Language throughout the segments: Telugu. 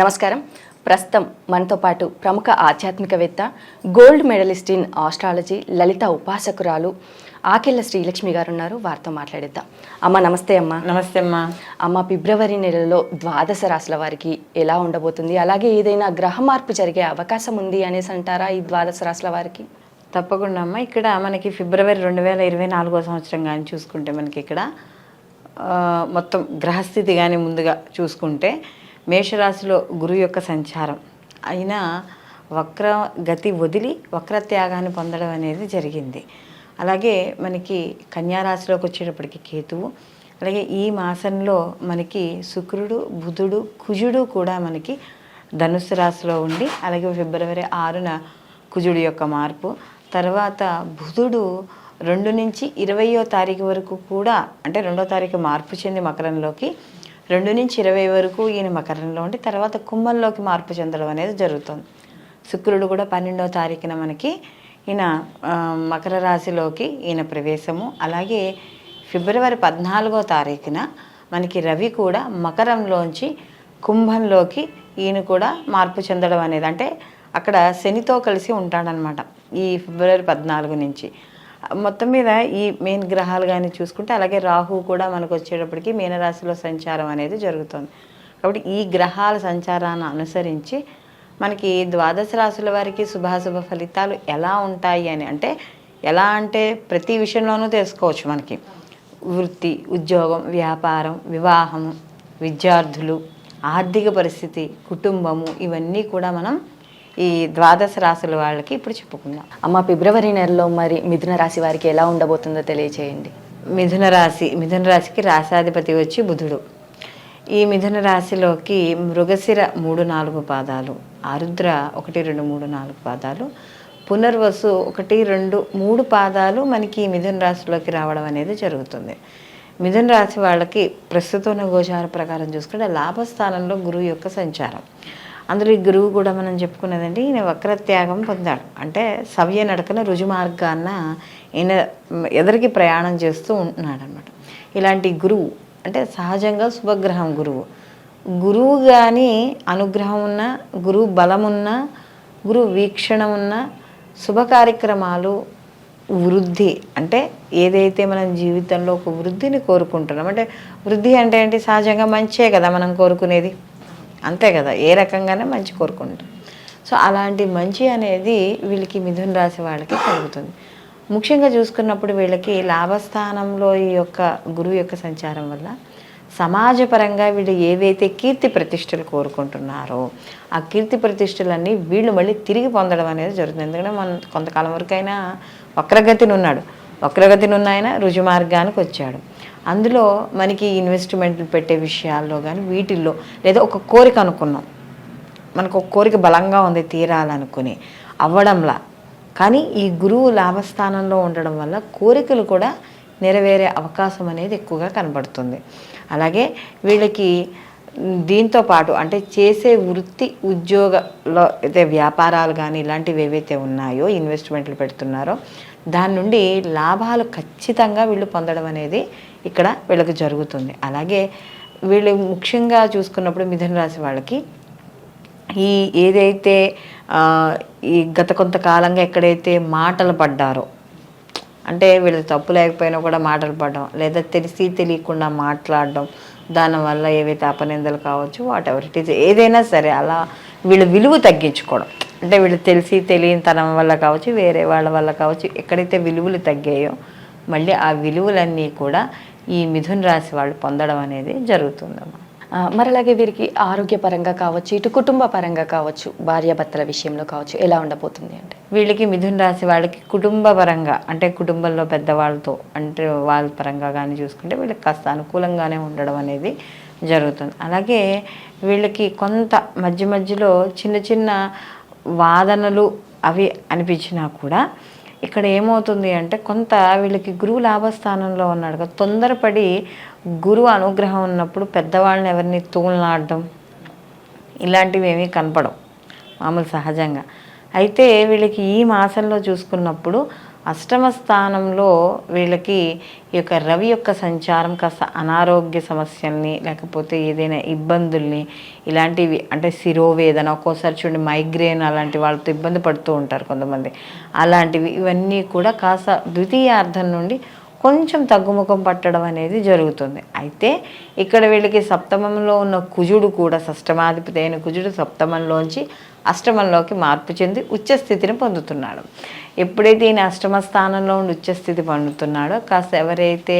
నమస్కారం. ప్రస్తుతం మనతో పాటు ప్రముఖ ఆధ్యాత్మికవేత్త gold medalist in astrology Lalitha ఉపాసకురాలు Akella Srilakshmi garu ఉన్నారు వారితో మాట్లాడిద్దాం. అమ్మ నమస్తే అమ్మ. నమస్తే అమ్మా. అమ్మ ఫిబ్రవరి నెలలో ద్వాదశ రాశుల వారికి ఎలా ఉండబోతుంది? అలాగే ఏదైనా గ్రహ మార్పు జరిగే అవకాశం ఉంది అనేసి అంటారా ఈ ద్వాదశ రాశుల వారికి? తప్పకుండా అమ్మ. ఇక్కడ మనకి ఫిబ్రవరి రెండు వేల ఇరవై నాలుగో సంవత్సరం కానీ చూసుకుంటే మనకి ఇక్కడ మొత్తం గ్రహస్థితి కానీ ముందుగా చూసుకుంటే మేషరాశిలో గురువు యొక్క సంచారం. అయినా వక్ర గతి వదిలి వక్రత్యాగాన్ని పొందడం అనేది జరిగింది. అలాగే మనకి కన్యారాశిలోకి వచ్చేటప్పటికి కేతువు అలాగే ఈ మాసంలో మనకి శుక్రుడు బుధుడు కుజుడు కూడా మనకి ధనుసు రాశిలో ఉండి అలాగే ఫిబ్రవరి ఆరున కుజుడు యొక్క మార్పు తర్వాత బుధుడు రెండు నుంచి ఇరవయో తారీఖు వరకు కూడా అంటే రెండో తారీఖు మార్పు చెంది మకరంలోకి రెండు నుంచి ఇరవై వరకు ఈయన మకరంలో ఉండి తర్వాత కుంభంలోకి మార్పు చెందడం అనేది జరుగుతుంది. శుక్రుడు కూడా పన్నెండవ తారీఖున మనకి ఈయన మకర రాశిలోకి ఈయన ప్రవేశము. అలాగే ఫిబ్రవరి పద్నాలుగో తారీఖున మనకి రవి కూడా మకరంలోంచి కుంభంలోకి ఈయన కూడా మార్పు చెందడం అనేది అంటే అక్కడ శనితో కలిసి ఉంటాడనమాట ఈ ఫిబ్రవరి పద్నాలుగు నుంచి. మొత్తం మీద ఈ మెయిన్ గ్రహాలు కానీ చూసుకుంటే అలాగే రాహు కూడా మనకు వచ్చేటప్పటికి మీనరాశిలో సంచారం అనేది జరుగుతుంది. కాబట్టి ఈ గ్రహాల సంచారాన్ని అనుసరించి మనకి ద్వాదశ రాశుల వారికి శుభాశుభ ఫలితాలు ఎలా ఉంటాయి అని అంటే ఎలా అంటే ప్రతి విషయంలోనూ తెలుసుకోవచ్చు మనకి. వృత్తి ఉద్యోగం వ్యాపారం వివాహము విద్యార్థులు ఆర్థిక పరిస్థితి కుటుంబము ఇవన్నీ కూడా మనం ఈ ద్వాదశ రాశుల వాళ్ళకి ఇప్పుడు చెప్పుకుందాం. అమ్మ ఫిబ్రవరి నెలలో మరి మిథున రాశి వారికి ఎలా ఉండబోతుందో తెలియచేయండి. మిథున రాశి మిథున రాశికి రాశాధిపతి వచ్చి బుధుడు. ఈ మిథున రాశిలోకి మృగశిర మూడు నాలుగు పాదాలు ఆరుద్ర ఒకటి రెండు మూడు నాలుగు పాదాలు పునర్వసు ఒకటి రెండు మూడు పాదాలు మనకి మిథున రాశిలోకి రావడం అనేది జరుగుతుంది. మిథున రాశి వాళ్ళకి ప్రస్తుతం ఉన్న గోచార ప్రకారం చూసుకుంటే లాభస్థానంలో గురువు యొక్క సంచారం. అందులో ఈ గురువు కూడా మనం చెప్పుకున్నదండి ఈయన వక్రత్యాగం పొందాడు. అంటే సవ్య నడకన రుజు మార్గాన్న ఈయన ఎదరికి ప్రయాణం చేస్తూ ఉంటున్నాడు అనమాట ఇలాంటి గురువు అంటే సహజంగా శుభగ్రహం గురువు. గురువు కానీ అనుగ్రహం ఉన్న గురువు బలం ఉన్న గురువు వీక్షణ ఉన్న శుభ కార్యక్రమాలు వృద్ధి అంటే ఏదైతే మనం జీవితంలో ఒక వృద్ధిని కోరుకుంటున్నాం అంటే వృద్ధి అంటే ఏంటి? సహజంగా మంచే కదా మనం కోరుకునేది. అంతే కదా ఏ రకంగానే మంచి కోరుకుంటాం. సో అలాంటి మంచి అనేది వీళ్ళకి మిథున రాశి వాళ్ళకి కలుగుతుంది. ముఖ్యంగా చూసుకున్నప్పుడు వీళ్ళకి లాభస్థానంలో ఈ యొక్క గురువు యొక్క సంచారం వల్ల సమాజపరంగా వీళ్ళు ఏవైతే కీర్తి ప్రతిష్టలు కోరుకుంటున్నారో ఆ కీర్తి ప్రతిష్టలన్నీ వీళ్ళు మళ్ళీ తిరిగి పొందడం అనేది జరుగుతుంది. ఎందుకంటే మనం కొంతకాలం వరకైనా వక్రగతిని ఉన్నాడు వక్రగతిని ఉన్నాయన ఆయన వచ్చాడు. అందులో మనకి ఇన్వెస్ట్మెంట్లు పెట్టే విషయాల్లో కానీ వీటిల్లో లేదా ఒక కోరిక అనుకున్నాం. మనకు ఒక కోరిక బలంగా ఉంది తీరాలనుకుని అవ్వడంలా. కానీ ఈ గురువు లాభస్థానంలో ఉండడం వల్ల కోరికలు కూడా నెరవేరే అవకాశం అనేది ఎక్కువగా కనబడుతుంది. అలాగే వీళ్ళకి దీంతో పాటు అంటే చేసే వృత్తి ఉద్యోగంలో అయితే వ్యాపారాలు కానీ ఇలాంటివి ఏవైతే ఉన్నాయో ఇన్వెస్ట్మెంట్లు పెడుతున్నారో దాని నుండి లాభాలు ఖచ్చితంగా వీళ్ళు పొందడం అనేది ఇక్కడ వీళ్ళకి జరుగుతుంది. అలాగే వీళ్ళు ముఖ్యంగా చూసుకున్నప్పుడు మిథున రాశి వాళ్ళకి ఈ ఏదైతే ఈ గత కొంతకాలంగా ఎక్కడైతే మాటలు పడ్డారో అంటే వీళ్ళు తప్పు లేకపోయినా కూడా మాటలు పడడం లేదా తెలిసి తెలియకుండా మాట్లాడడం దానివల్ల ఏవైతే అపనిందలు కావచ్చు వాట్ ఎవర్ ఇట్ ఈస్ ఏదైనా సరే అలా వీళ్ళ విలువ తగ్గించుకోవడం. అంటే వీళ్ళు తెలిసి తెలియని తనం వల్ల కావచ్చు వేరే వాళ్ళ వల్ల కావచ్చు ఎక్కడైతే విలువలు తగ్గాయో మళ్ళీ ఆ విలువలన్నీ కూడా ఈ మిథున రాశి వాళ్ళు పొందడం అనేది జరుగుతుందమ్మా. ఆ, మరి అలాగే వీరికి ఆరోగ్యపరంగా కావచ్చు ఇటు కుటుంబ పరంగా కావచ్చు భార్యాభర్తల విషయంలో కావచ్చు ఎలా ఉండబోతుంది అంటే? వీళ్ళకి మిథున రాశి వాళ్ళకి కుటుంబ పరంగా అంటే కుటుంబంలో పెద్దవాళ్ళతో అంటే వాళ్ళ పరంగా కానీ చూసుకుంటే వీళ్ళకి కాస్త అనుకూలంగానే ఉండడం అనేది జరుగుతుంది. అలాగే వీళ్ళకి కొంత మధ్య మధ్యలో చిన్న చిన్న వాదనలు అవి అనిపించినా కూడా ఇక్కడ ఏమవుతుంది అంటే కొంత వీళ్ళకి గురువు లాభస్థానంలో ఉన్నాడు కదా తొందరపడి గురువు అనుగ్రహం ఉన్నప్పుడు పెద్దవాళ్ళని ఎవరిని తూలనాడడం ఇలాంటివి ఏమీ కనపడవు మామూలు సహజంగా. అయితే వీళ్ళకి ఈ మాసంలో చూసుకున్నప్పుడు అష్టమ స్థానంలో వీళ్ళకి ఈ యొక్క రవి యొక్క సంచారం కాస్త అనారోగ్య సమస్యల్ని లేకపోతే ఏదైనా ఇబ్బందుల్ని ఇలాంటివి అంటే శిరోవేదన ఒక్కోసారి చూడండి మైగ్రేన్ అలాంటి వాళ్ళతో ఇబ్బంది పడుతూ ఉంటారు కొంతమంది. అలాంటివి ఇవన్నీ కూడా కాస్త ద్వితీయార్థం నుండి కొంచెం తగ్గుముఖం పట్టడం అనేది జరుగుతుంది. అయితే ఇక్కడ వీళ్ళకి సప్తమంలో ఉన్న కుజుడు కూడా షష్టమాధిపతి అయిన కుజుడు సప్తమంలోంచి అష్టమంలోకి మార్పు చెంది ఉచ్చస్థితిని పొందుతున్నాడు. ఎప్పుడైతే ఈయన అష్టమ స్థానంలో ఉండి ఉచ్చస్థితి పొందుతున్నాడో కాస్త ఎవరైతే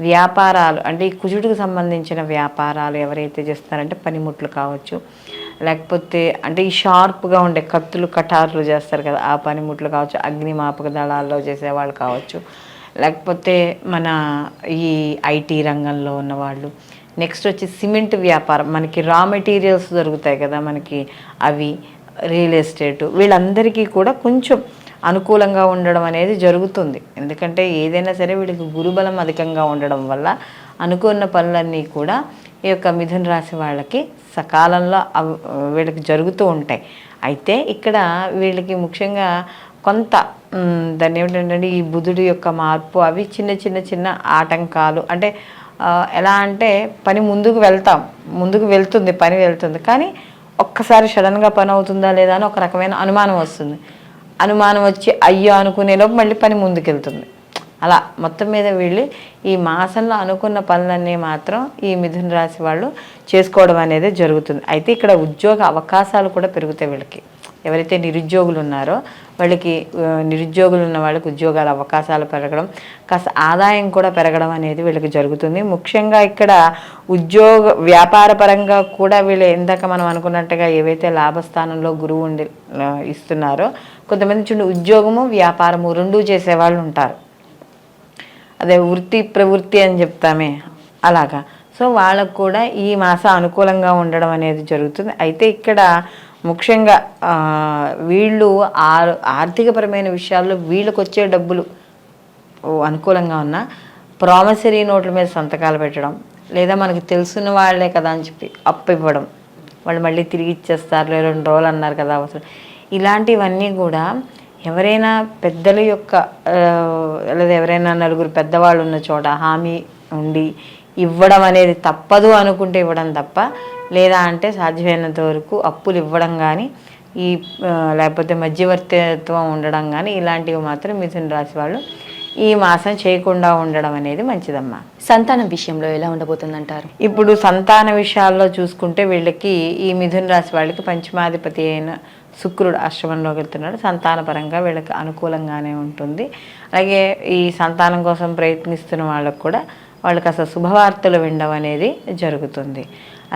వ్యాపారాలు అంటే ఈ కుజుడికి సంబంధించిన వ్యాపారాలు ఎవరైతే చేస్తారంటే పనిముట్లు కావచ్చు లేకపోతే అంటే ఈ షార్ప్గా ఉండే కత్తులు కటార్లు చేస్తారు కదా ఆ పనిముట్లు కావచ్చు అగ్నిమాపక దళాల్లో చేసేవాళ్ళు కావచ్చు లేకపోతే మన ఈ ఐటీ రంగంలో ఉన్నవాళ్ళు. నెక్స్ట్ వచ్చి సిమెంట్ వ్యాపారం మనకి రా మెటీరియల్స్ దొరుకుతాయి కదా మనకి అవి రియల్ ఎస్టేట్ వీళ్ళందరికీ కూడా కొంచెం అనుకూలంగా ఉండడం అనేది జరుగుతుంది. ఎందుకంటే ఏదైనా సరే వీళ్ళకి గురుబలం అధికంగా ఉండడం వల్ల అనుకున్న పనులన్నీ కూడా ఈ యొక్క మిథున రాశి వాళ్ళకి సకాలంలో వీళ్ళకి జరుగుతూ ఉంటాయి. అయితే ఇక్కడ వీళ్ళకి ముఖ్యంగా కొంత దాన్ని ఏమిటంటే ఈ బుధుడి యొక్క మార్పు అవి చిన్న చిన్న చిన్న ఆటంకాలు అంటే ఎలా అంటే పని ముందుకు వెళ్తాం. ముందుకు వెళ్తుంది పని వెళ్తుంది. కానీ ఒక్కసారి సడన్గా పని అవుతుందా లేదా అని ఒక రకమైన అనుమానం వస్తుంది. అనుమానం వచ్చి అయ్యో అనుకునేలోపు మళ్ళీ పని ముందుకెళ్తుంది. అలా మొత్తం మీద వీళ్ళు ఈ మాసంలో అనుకున్న పనులన్నీ మాత్రం ఈ మిథున రాశి వాళ్ళు చేసుకోవడం అనేది జరుగుతుంది. అయితే ఇక్కడ ఉద్యోగ అవకాశాలు కూడా పెరుగుతాయి వీళ్ళకి. ఎవరైతే నిరుద్యోగులు ఉన్నారో వాళ్ళకి నిరుద్యోగులు ఉన్న వాళ్ళకి ఉద్యోగాల అవకాశాలు పెరగడం కాస్త ఆదాయం కూడా పెరగడం అనేది వీళ్ళకి జరుగుతుంది. ముఖ్యంగా ఇక్కడ ఉద్యోగ వ్యాపార పరంగా కూడా వీళ్ళు ఇందాక మనం అనుకున్నట్టుగా ఏవైతే లాభస్థానంలో గురువు ఉండి ఇస్తున్నారో కొంతమంది చూడండి ఉద్యోగము వ్యాపారము రెండూ చేసేవాళ్ళు ఉంటారు. అదే వృత్తి ప్రవృత్తి అని చెప్తామే అలాగా. సో వాళ్ళకు కూడా ఈ మాసం అనుకూలంగా ఉండడం అనేది జరుగుతుంది. అయితే ఇక్కడ ముఖ్యంగా వీళ్ళు ఆర్ ఆర్థికపరమైన విషయాల్లో వీళ్ళకి వచ్చే డబ్బులు అనుకూలంగా ఉన్న ప్రామిసరీ నోట్ల మీద సంతకాలు పెట్టడం లేదా మనకి తెలుసున్న వాళ్ళే కదా అని చెప్పి అప్పు ఇవ్వడం వాళ్ళు మళ్ళీ తిరిగి ఇచ్చేస్తారు లేదా రెండు రోజులు అన్నారు కదా అవసరం. ఇలాంటివన్నీ కూడా ఎవరైనా పెద్దల యొక్క లేదా ఎవరైనా నలుగురు పెద్దవాళ్ళు ఉన్న చోట హామీ ఉండి ఇవ్వడం అనేది తప్పదు అనుకుంటే ఇవ్వడం తప్ప లేదా అంటే సాధ్యమైనంత వరకు అప్పులు ఇవ్వడం కానీ ఈ లేకపోతే మధ్యవర్తిత్వం ఉండడం కానీ ఇలాంటివి మాత్రం మిథున రాశి వాళ్ళు ఈ మాసం చేయకుండా ఉండడం అనేది మంచిదమ్మా. సంతానం విషయంలో ఎలా ఉండబోతుందంటారు? ఇప్పుడు సంతాన విషయాల్లో చూసుకుంటే వీళ్ళకి ఈ మిథున రాశి వాళ్ళకి పంచమాధిపతి అయిన శుక్రుడు ఆశ్రమంలోకి వెళ్తున్నాడు. సంతానపరంగా వీళ్ళకి అనుకూలంగానే ఉంటుంది. అలాగే ఈ సంతానం కోసం ప్రయత్నిస్తున్న వాళ్ళకు కూడా వాళ్ళకి అసలు శుభవార్తలు వినడం అనేది జరుగుతుంది.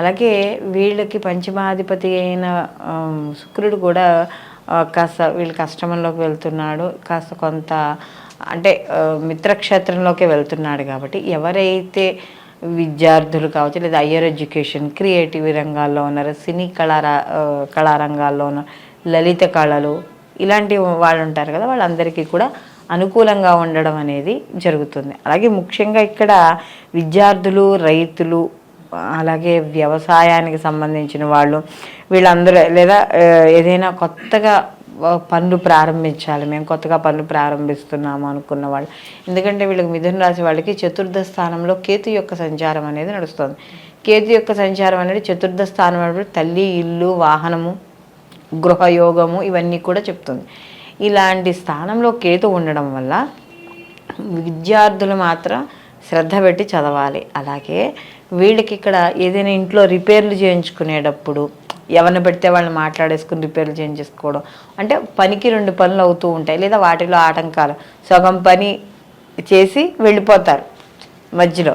అలాగే వీళ్ళకి పంచమాధిపతి అయిన శుక్రుడు కూడా కాస్త వీళ్ళకి అష్టమంలోకి వెళ్తున్నాడు. కాస్త కొంత అంటే మిత్రక్షేత్రంలోకి వెళ్తున్నాడు కాబట్టి ఎవరైతే విద్యార్థులు కావచ్చు లేదా హయ్యర్ ఎడ్యుకేషన్ క్రియేటివ్ రంగాల్లో ఉన్నారు సినీ కళారా కళారంగాల్లో ఉన్న లలిత కళలు ఇలాంటి వాళ్ళు ఉంటారు కదా వాళ్ళందరికీ కూడా అనుకూలంగా ఉండడం అనేది జరుగుతుంది. అలాగే ముఖ్యంగా ఇక్కడ విద్యార్థులు రైతులు అలాగే వ్యవసాయానికి సంబంధించిన వాళ్ళు వీళ్ళందరూ లేదా ఏదైనా కొత్తగా పనులు ప్రారంభించాలి. మేము కొత్తగా పనులు ప్రారంభిస్తున్నాము అనుకున్న వాళ్ళు. ఎందుకంటే వీళ్ళకి మిథున రాశి వాళ్ళకి చతుర్థ స్థానంలో కేతు యొక్క సంచారం అనేది నడుస్తుంది. కేతు యొక్క సంచారం అనేది చతుర్థ స్థానం అనేది తల్లి ఇల్లు వాహనము గృహయోగము ఇవన్నీ కూడా చెప్తుంది. ఇలాంటి స్థానంలో కేతు ఉండడం వల్ల విద్యార్థులు మాత్రం శ్రద్ధ పెట్టి చదవాలి. అలాగే వీళ్ళకి ఇక్కడ ఏదైనా ఇంట్లో రిపేర్లు చేయించుకునేటప్పుడు ఎవరిని పెడితే వాళ్ళని మాట్లాడేసుకుని రిపేర్లు చేయించేసుకోవడం. అంటే పనికి రెండు పనులు అవుతూ ఉంటాయి. లేదా వాటిలో ఆటంకాలు. సగం పని చేసి వెళ్ళిపోతారు మధ్యలో.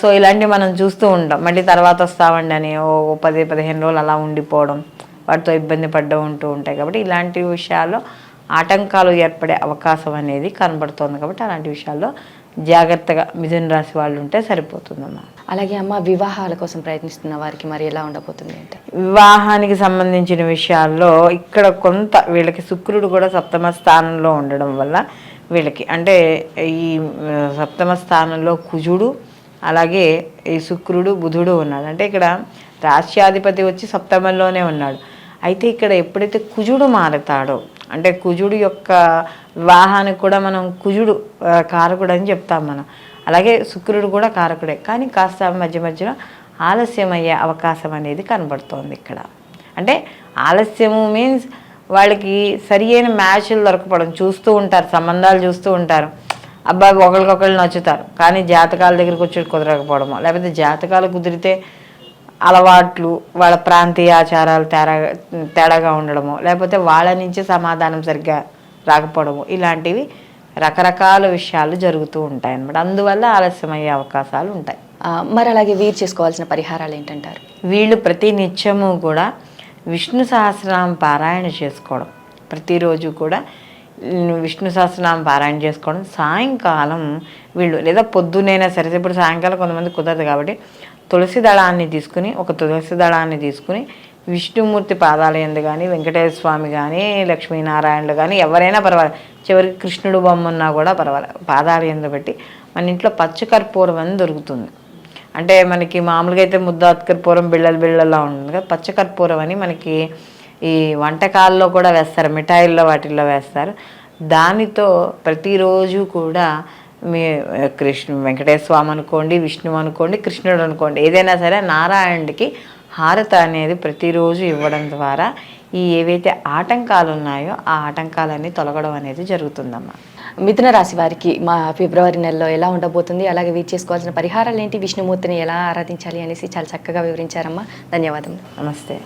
సో ఇలాంటివి మనం చూస్తూ ఉంటాం. మళ్ళీ తర్వాత వస్తామండి అని ఓ ఓ పది పదిహేను రోజులు అలా ఉండిపోవడం. వాటితో ఇబ్బంది పడ్డ ఉంటూ ఉంటాయి. కాబట్టి ఇలాంటి విషయాల్లో ఆటంకాలు ఏర్పడే అవకాశం అనేది కనబడుతోంది. కాబట్టి అలాంటి విషయాల్లో జాగ్రత్తగా మిథున రాశి వాళ్ళు ఉంటే సరిపోతుందమ్మా. అలాగే అమ్మ వివాహాల కోసం ప్రయత్నిస్తున్న వారికి మరి ఎలా ఉండబోతుంది అంటే? వివాహానికి సంబంధించిన విషయాల్లో ఇక్కడ కొంత వీళ్ళకి శుక్రుడు కూడా సప్తమ స్థానంలో ఉండడం వల్ల వీళ్ళకి అంటే ఈ సప్తమ స్థానంలో కుజుడు అలాగే ఈ శుక్రుడు బుధుడు ఉన్నాడు. అంటే ఇక్కడ రాష్ట్రాధిపతి వచ్చి సప్తమంలోనే ఉన్నాడు. అయితే ఇక్కడ ఎప్పుడైతే కుజుడు మారుతాడో అంటే కుజుడు యొక్క వివాహానికి కూడా మనం కుజుడు కారకుడు అని చెప్తాం మనం. అలాగే శుక్రుడు కూడా కారకుడే. కానీ కాస్త మధ్య మధ్యలో ఆలస్యం అయ్యే అవకాశం అనేది కనబడుతోంది ఇక్కడ. అంటే ఆలస్యము మీన్స్ వాళ్ళకి సరి అయిన మ్యాచ్లు దొరకపోవడం చూస్తూ ఉంటారు సంబంధాలు చూస్తూ ఉంటారు. అబ్బాయి ఒకరికొకరు నచ్చుతారు. కానీ జాతకాల దగ్గరికి వచ్చి కుదరకపోవడమో లేకపోతే జాతకాలు కుదిరితే అలవాట్లు వాళ్ళ ప్రాంతీయ ఆచారాలు తేడా తేడాగా ఉండడము లేకపోతే వాళ్ళ నుంచి సమాధానం సరిగ్గా రాకపోవడము ఇలాంటివి రకరకాల విషయాలు జరుగుతూ ఉంటాయి అన్నమాట అందువల్ల ఆలస్యం అయ్యే అవకాశాలు ఉంటాయి. మరి అలాగే వీరు చేసుకోవాల్సిన పరిహారాలు ఏంటంటారు? వీళ్ళు ప్రతి నిత్యము కూడా విష్ణు సహస్రనామం పారాయణ చేసుకోవడం. ప్రతిరోజు కూడా విష్ణు సహస్రనామం పారాయణ చేసుకోవడం. సాయంకాలం వీళ్ళు లేదా పొద్దునైనా సరే ఇప్పుడు సాయంకాలం కొంతమంది కుదరదు కాబట్టి తులసి దళాన్ని తీసుకుని ఒక తులసి దళాన్ని తీసుకుని విష్ణుమూర్తి పాదాల ఎందు కానీ వెంకటేశ్వర స్వామి కానీ లక్ష్మీనారాయణులు కానీ ఎవరైనా పర్వాలేదు. చివరికి కృష్ణుడు బొమ్మ ఉన్నా కూడా పర్వాలేదు. పాదాల ఎందు పెట్టి మన ఇంట్లో పచ్చకర్పూరం అని దొరుకుతుంది. అంటే మనకి మామూలుగా అయితే ముద్ద కర్పూరం బిళ్ళలు బిళ్ళలా ఉంటుంది కదా. పచ్చ కర్పూరం అని మనకి ఈ వంటకాల్లో కూడా వేస్తారు. మిఠాయిల్లో వాటిల్లో వేస్తారు. దానితో ప్రతిరోజు కూడా మీ కృష్ణ వెంకటేశ్వర స్వామి అనుకోండి విష్ణువు అనుకోండి కృష్ణుడు అనుకోండి ఏదైనా సరే నారాయణుడికి హారత అనేది ప్రతిరోజు ఇవ్వడం ద్వారా ఈ ఏవైతే ఆటంకాలు ఉన్నాయో ఆ ఆటంకాలన్నీ తొలగడం అనేది జరుగుతుందమ్మా. మిథున రాశి వారికి మా ఫిబ్రవరి నెలలో ఎలా ఉండబోతుంది? అలాగే వీరు చేసుకోవాల్సిన పరిహారాలు ఏంటి? విష్ణుమూర్తిని ఎలా ఆరాధించాలి అనేసి చాలా చక్కగా వివరించారమ్మా. ధన్యవాదములు. నమస్తే.